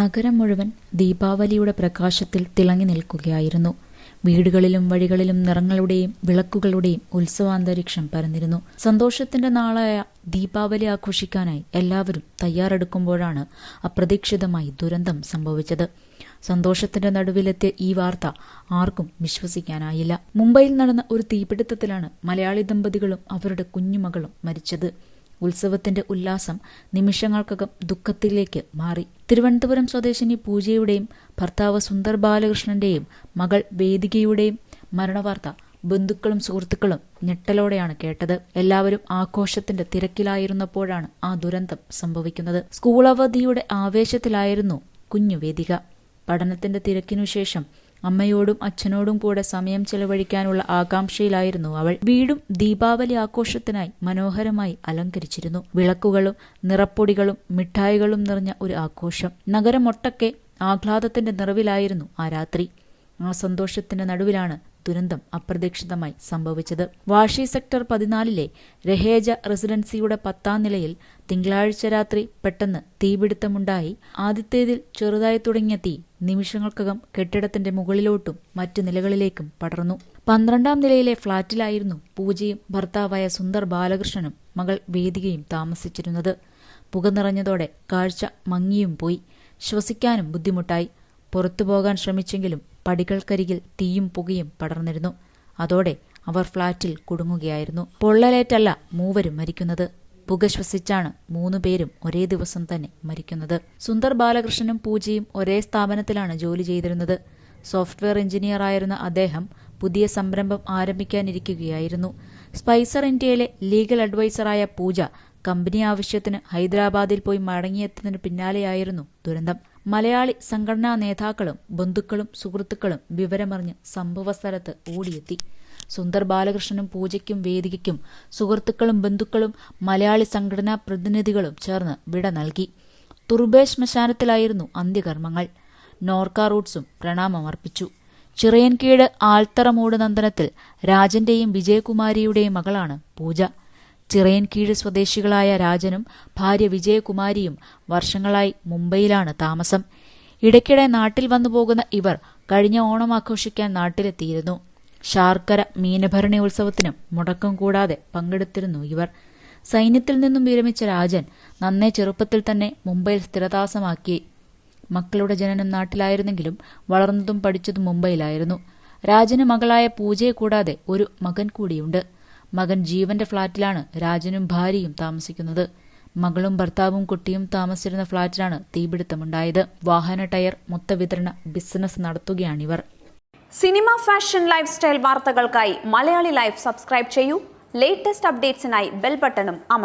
നഗരം മുഴുവൻ ദീപാവലിയുടെ പ്രകാശത്തിൽ തിളങ്ങി നിൽക്കുകയായിരുന്നു. വീടുകളിലും വഴികളിലും നിറങ്ങളുടെയും വിളക്കുകളുടെയും ഉത്സവാന്തരീക്ഷം പരന്നിരുന്നു. സന്തോഷത്തിന്റെ നാളായ ദീപാവലി ആഘോഷിക്കാനായി എല്ലാവരും തയ്യാറെടുക്കുമ്പോഴാണ് അപ്രതീക്ഷിതമായി ദുരന്തം സംഭവിച്ചത്. സന്തോഷത്തിന്റെ നടുവിലെത്തിയ ഈ വാർത്ത ആർക്കും വിശ്വസിക്കാനായില്ല. മുംബൈയിൽ നടന്ന ഒരു തീപിടുത്തത്തിലാണ് മലയാളി ദമ്പതികളും അവരുടെ കുഞ്ഞുമകളും മരിച്ചത്. ഉത്സവത്തിന്റെ ഉല്ലാസം നിമിഷങ്ങൾക്കകം ദുഃഖത്തിലേക്ക് മാറി. തിരുവനന്തപുരം സ്വദേശിനി പൂജയുടെയും ഭർത്താവ് സുന്ദർ ബാലകൃഷ്ണന്റെയും മകൾ വേദികയുടെയും മരണവാർത്ത ബന്ധുക്കളും സുഹൃത്തുക്കളും ഞെട്ടലോടെയാണ് കേട്ടത്. എല്ലാവരും ആഘോഷത്തിന്റെ തിരക്കിലായിരുന്നപ്പോഴാണ് ആ ദുരന്തം സംഭവിക്കുന്നത്. സ്കൂൾ അവധിയുടെ ആവേശത്തിലായിരുന്നു കുഞ്ഞു വേദിക പഠനത്തിന്റെ തിരക്കിനു ശേഷം അമ്മയോടും അച്ഛനോടും കൂടെ സമയം ചെലവഴിക്കാനുള്ള ആകാംക്ഷയിലായിരുന്നു അവൾ. വീടും ദീപാവലി ആഘോഷത്തിനായി മനോഹരമായി അലങ്കരിച്ചിരുന്നു. വിളക്കുകളും നിറപ്പൊടികളും മിഠായികളും നിറഞ്ഞ ഒരു ആഘോഷം. നഗരമൊട്ടക്കെ ആഹ്ലാദത്തിന്റെ നിറവിലായിരുന്നു ആ രാത്രി. ആ സന്തോഷത്തിന്റെ നടുവിലാണ് ദുരന്തം അപ്രതീക്ഷിതമായി സംഭവിച്ചത്. വാഷി സെക്ടർ പതിനാലിലെ രഹേജ റെസിഡൻസിയുടെ പത്താം നിലയിൽ തിങ്കളാഴ്ച രാത്രി പെട്ടെന്ന് തീപിടുത്തമുണ്ടായി. ആദ്യത്തേതിൽ ചെറുതായി തുടങ്ങിയ തീ നിമിഷങ്ങൾക്കകം കെട്ടിടത്തിന്റെ മുകളിലോട്ടും മറ്റു നിലകളിലേക്കും പടർന്നു. പന്ത്രണ്ടാം നിലയിലെ ഫ്ളാറ്റിലായിരുന്നു പൂജയും ഭർത്താവായ സുന്ദർ ബാലകൃഷ്ണനും മകൾ വേദികയും താമസിച്ചിരുന്നത്. പുക നിറഞ്ഞതോടെ കാഴ്ച മങ്ങിയും പോയി. ശ്വസിക്കാനും ബുദ്ധിമുട്ടായി. പുറത്തു പോകാൻ ശ്രമിച്ചെങ്കിലും പടികൾക്കരികിൽ തീയും പുകയും പടർന്നിരുന്നു. അതോടെ അവർ ഫ്ളാറ്റിൽ കുടുങ്ങുകയായിരുന്നു. പൊള്ളലേറ്റല്ല മൂവരും മരിക്കുന്നത്. പുക ശ്വസിച്ചാണ് മൂന്നുപേരും ഒരേ ദിവസം തന്നെ മരിക്കുന്നത്. സുന്ദർ ബാലകൃഷ്ണനും പൂജയും ഒരേ സ്ഥാപനത്തിലാണ് ജോലി ചെയ്തിരുന്നത്. സോഫ്റ്റ്വെയർ എഞ്ചിനീയർ ആയിരുന്ന അദ്ദേഹം പുതിയ സംരംഭം ആരംഭിക്കാനിരിക്കുകയായിരുന്നു. സ്പൈസർ ഇന്ത്യയിലെ ലീഗൽ അഡ്വൈസറായ പൂജ കമ്പനി ആവശ്യത്തിന് ഹൈദരാബാദിൽ പോയി മടങ്ങിയെത്തുന്നതിന് പിന്നാലെയായിരുന്നു ദുരന്തം. മലയാളി സംഘടനാ നേതാക്കളും ബന്ധുക്കളും സുഹൃത്തുക്കളും വിവരമറിഞ്ഞ് സംഭവസ്ഥലത്ത് ഓടിയെത്തി. സുന്ദർ ബാലകൃഷ്ണനും പൂജയ്ക്കും വേദികയ്ക്കും സുഹൃത്തുക്കളും ബന്ധുക്കളും മലയാളി സംഘടനാ പ്രതിനിധികളും ചേർന്ന് വിട നൽകി. തുർബേ ശ്മശാനത്തിലായിരുന്നു അന്ത്യകർമ്മങ്ങൾ. നോർക്ക റൂട്ട്സും പ്രണാമമർപ്പിച്ചു. ചിറയൻകീട് ആൽത്തറമൂട് നന്ദനത്തിൽ രാജന്റെയും വിജയകുമാരിയുടെയും മകളാണ് പൂജ. ചിറയൻകീഴ് സ്വദേശികളായ രാജനും ഭാര്യ വിജയകുമാരിയും വർഷങ്ങളായി മുംബൈയിലാണ് താമസം. ഇടയ്ക്കിടെ നാട്ടിൽ വന്നു പോകുന്ന ഇവർ കഴിഞ്ഞ ഓണം ആഘോഷിക്കാൻ നാട്ടിലെത്തിയിരുന്നു. ശാർക്കര മീനഭരണി ഉത്സവത്തിനും മുടക്കം കൂടാതെ പങ്കെടുത്തിരുന്നു ഇവർ. സൈന്യത്തിൽ നിന്നും വിരമിച്ച രാജൻ നന്നേ ചെറുപ്പത്തിൽ തന്നെ മുംബൈയിൽ സ്ഥിരതാസമാക്കി. മക്കളുടെ ജനനം നാട്ടിലായിരുന്നെങ്കിലും വളർന്നതും പഠിച്ചതും മുംബൈയിലായിരുന്നു. രാജന് മകളായ പൂജയെ കൂടാതെ ഒരു മകൻ കൂടിയുണ്ട്. മകൻ ജീവന്റെ ഫ്ളാറ്റിലാണ് രാജനും ഭാര്യയും താമസിക്കുന്നത്. മകളും ഭർത്താവും കുട്ടിയും താമസിച്ചിരുന്ന ഫ്ളാറ്റിലാണ് തീപിടുത്തമുണ്ടായത്. വാഹന ടയർ മൊത്തവിതരണ ബിസിനസ് നടത്തുകയാണിവർ. സിനിമ ഫാഷൻ ലൈഫ് സ്റ്റൈൽ വാർത്തകൾക്കായി മലയാളി ലൈഫ് സബ്സ്ക്രൈബ് ചെയ്യൂ. ലേറ്റസ്റ്റ് അപ്ഡേറ്റ്സിനായി ബെൽ ബട്ടണും അമർ